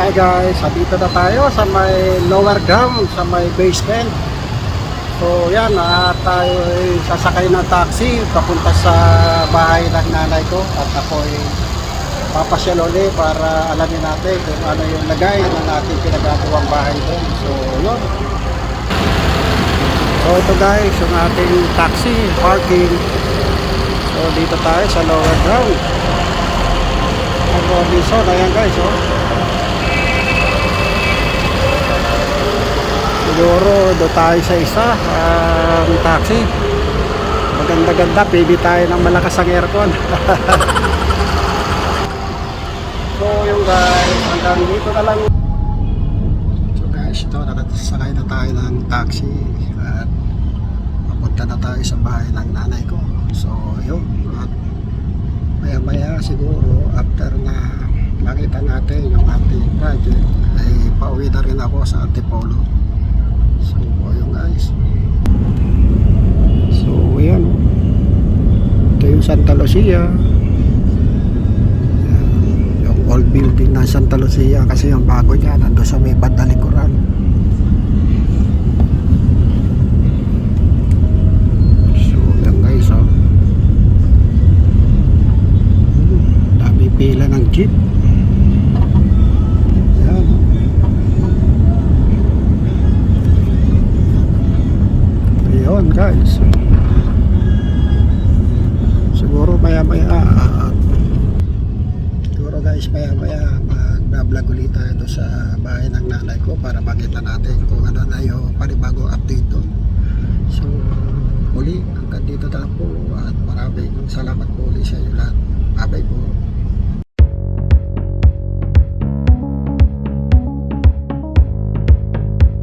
Hi guys, dito na tayo sa may lower ground, sa may basement. So yan, ah, tayo ay sasakay ng taxi papunta sa bahay ng nanay ko at ako ay papasyal uli para alamin natin kung ano yung lagay ng ating pinagagawang bahay doon. So yun. So ito guys, yung ating taxi parking. So dito tayo sa lower ground. Ang Robinson, ayan guys, oh. Siguro do tayo sa isa ang taxi. Maganda-ganda, pili tayo ng malakas ang aircon. so yung guys, hanggang dito na lang. So guys, ito nakasakay na tayo ng taxi at papunta na tayo sa bahay ng nanay ko. So yun, at maya maya siguro after na makita natin yung ating project ay pauwi na rin ako sa Antipolo. Guys. So, ayan. Ito yung Santa Lucia. Yung old building ng Santa Lucia kasi yung bago niya nandun sa may bandalikuran. So, ayan guys. Oh. Dami pila ng jeep. Guys. Siguro maya maya ah, siguro guys maya maya mag-vlog ulit tayo doon sa bahay ng nanay ko para makita natin kung ano na yung panibago update doon. So uli hanggang dito na po at maraming salamat po ulit sa inyo lahat.